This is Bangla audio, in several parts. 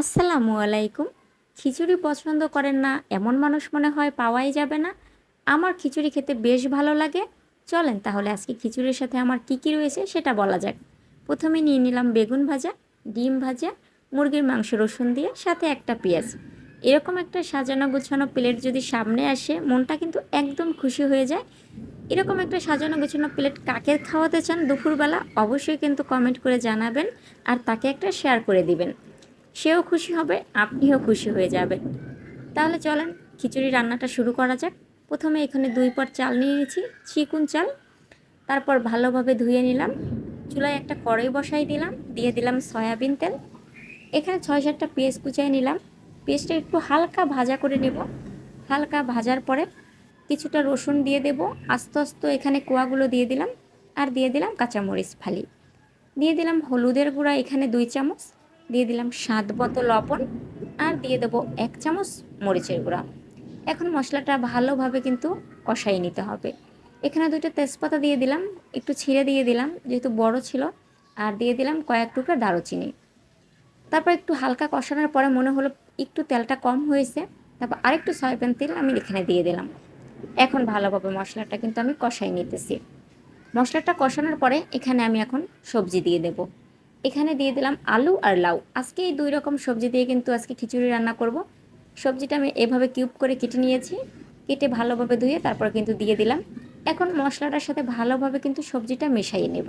আসসালামু আলাইকুম। খিচুড়ি পছন্দ করেন না, এমন মানুষ মনে হয় পাওয়াই যাবে না। আমার খিচুড়ি খেতে বেশ ভালো লাগে। চলেন তাহলে আজকে খিচুড়ির সাথে আমার কী কী রয়েছে সেটা বলা যাক। প্রথমে নিয়ে নিলাম বেগুন ভাজা, ডিম ভাজা, মুরগির মাংস রসুন দিয়ে সাথে একটা পেঁয়াজ। এরকম একটা সাজানো গোছানো প্লেট যদি সামনে আসে, মনটা কিন্তু একদম খুশি হয়ে যায়। এরকম একটা সাজানো গোছানো প্লেট কাকে খাওয়াতে চান দুপুরবেলা, অবশ্যই কিন্তু কমেন্ট করে জানাবেন আর তাকে একটা শেয়ার করে দিবেন। সেও খুশি হবে, আপনিও খুশি হয়ে যাবেন। তাহলে চলেন, খিচুড়ি রান্নাটা শুরু করা যাক। প্রথমে এখানে দুই পট চাল নিয়ে নিয়েছি, চিকুন চাল। তারপর ভালোভাবে ধুয়ে নিলাম। চুলায় একটা কড়াই বসাই দিলাম, দিয়ে দিলাম সয়াবিন তেল। এখানে ছয় সাতটা পেঁয়াজ কুচাই নিলাম। পেঁয়াজটা একটু হালকা ভাজা করে নেব। হালকা ভাজার পরে কিছুটা রসুন দিয়ে দেব। আস্তে আস্তে এখানে কোয়াগুলো দিয়ে দিলাম। আর দিয়ে দিলাম কাঁচামরিচ ফালি। দিয়ে দিলাম হলুদের গুঁড়া এখানে দুই চামচ। দিয়ে দিলাম স্বাদ মতো লবণ আর দিয়ে দেবো এক চামচ মরিচের গুঁড়া। এখন মশলাটা ভালোভাবে কিন্তু কষাই নিতে হবে। এখানে দুটো তেজপাতা দিয়ে দিলাম, একটু ছিঁড়ে দিয়ে দিলাম, যেহেতু বড় ছিল, আর দিয়ে দিলাম কয়েক টুকরা দারুচিনি। তারপর একটু হালকা কষানোর পরে মনে হলো একটু তেলটা কম হয়েছে, তারপর আরেকটু সয়াবিন তেল আমি এখানে দিয়ে দিলাম। এখন ভালোভাবে মশলাটা কিন্তু আমি কষাই নিতেছি। মশলাটা কষানোর পরে এখানে আমি এখন সবজি দিয়ে দেব। এখানে দিয়ে দিলাম আলু আর লাউ। আজকে এই দুই রকম সবজি দিয়ে কিন্তু আজকে খিচুড়ি রান্না করব। সবজিটা আমি এভাবে কিউব করে কেটে নিয়েছি। কেটে ভালোভাবে ধুয়ে তারপর কিন্তু দিয়ে দিলাম। এখন মশলাটার সাথে ভালোভাবে কিন্তু সবজিটা মেশাইয়ে নেব।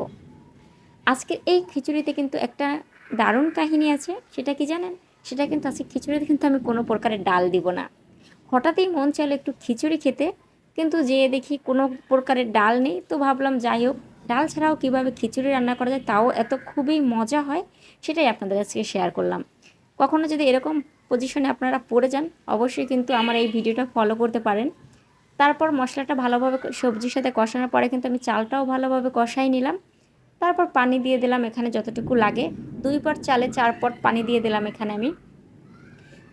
আজকের এই খিচুড়িতে কিন্তু একটা দারুণ কাহিনী আছে। সেটা কি জানেন? সেটা কিন্তু আজকে খিচুড়িতে কিন্তু আমি কোনো প্রকারের ডাল দিব না। হঠাৎই মন চাইলো একটু খিচুড়ি খেতে। কিন্তু যেয়ে দেখি কোনো প্রকারের ডাল নেই। তো ভাবলাম যাই হোক ডাল ছাড়াও কীভাবে খিচুড়ি রান্না করা যায় তাও এত খুবই মজা হয়, সেটাই আপনাদের কাছে শেয়ার করলাম। কখনো যদি এরকম পজিশনে আপনারা পড়ে যান, অবশ্যই কিন্তু আমার এই ভিডিওটা ফলো করতে পারেন। তারপর মশলাটা ভালোভাবে সবজির সাথে কষানোর পরে কিন্তু আমি চালটাও ভালোভাবে কষাই নিলাম। তারপর পানি দিয়ে দিলাম এখানে যতটুকু লাগে। দুই পট চালে চার পট পানি দিয়ে দিলাম এখানে আমি।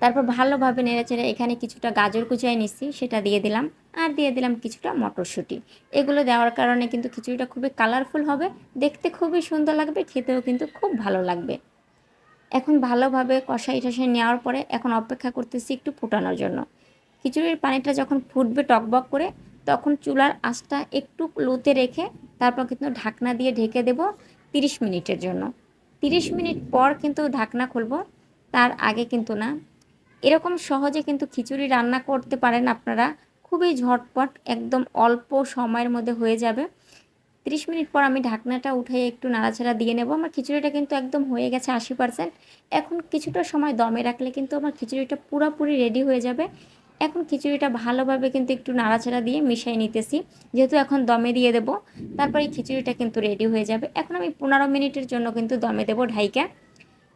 তারপর ভালোভাবে নেড়েচেড়ে এখানে কিছুটা গাজর কুচাই নিচ্ছি, সেটা দিয়ে দিলাম। দিয়ে দিলাম কিছুটা মটরশুঁটি। এগুলো দেওয়ার কারণে কিন্তু খিচুড়িটা খুবই কালারফুল হবে, দেখতে খুবই সুন্দর লাগবে, খেতেও কিন্তু খুব ভালো লাগবে। এখন ভালোভাবে কষাই টষাই নেওয়ার পরে এখন অপেক্ষা করতেছি একটু ফুটানোর জন্য। খিচুড়ির পানিটা যখন ফুটবে টকবক করে, তখন চুলার আঁচটা একটু লোতে রেখে তারপর কিন্তু ঢাকনা দিয়ে ঢেকে দেব তিরিশ মিনিটের জন্য। তিরিশ মিনিট পর কিন্তু ঢাকনা খুলবো, তার আগে কিন্তু না। এরকম সহজে কিন্তু খিচুড়ি রান্না করতে পারেন আপনারা খুবই ঝটপট, একদম অল্প সময়ের মধ্যে হয়ে যাবে। তিরিশ মিনিট পর আমি ঢাকনাটা উঠে একটু নাড়াচাড়া দিয়ে নেব। আমার খিচুড়িটা কিন্তু একদম হয়ে গেছে আশি পার্সেন্ট এখন কিছুটা সময় দমে রাখলে কিন্তু আমার খিচুড়িটা পুরোপুরি রেডি হয়ে যাবে। এখন খিচুড়িটা ভালোভাবে কিন্তু একটু নাড়াচাড়া দিয়ে মিশিয়ে নিতেছি। যেহেতু এখন দমে দিয়ে দেব, তারপরে খিচুড়িটা কিন্তু রেডি হয়ে যাবে। এখন আমি পনেরো মিনিটের জন্য কিন্তু দমে দেবো ঢাইকা।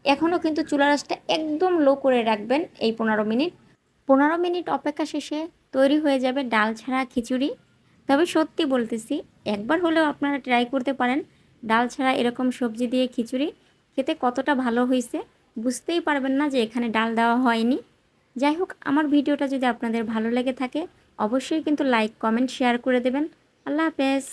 এখনও কিন্তু চুলার আঁচটা একদম লো করে রাখবেন এই পনেরো মিনিট। পনেরো মিনিট অপেক্ষা শেষে তৈরি হয়ে যাবে ডাল ছাড়া খিচুড়ি। তবে সত্যি বলতেছি, একবার হলেও আপনারা ট্রাই করতে পারেন ডাল ছাড়া এরকম সবজি দিয়ে খিচুড়ি। খেতে কতটা ভালো হয়েছে বুঝতেই পারবেন না যে এখানে ডাল দেওয়া হয়নি। যাই হোক, আমার ভিডিওটা যদি আপনাদের ভালো লেগে থাকে, অবশ্যই কিন্তু লাইক কমেন্ট শেয়ার করে দেবেন। আল্লাহ হাফেজ।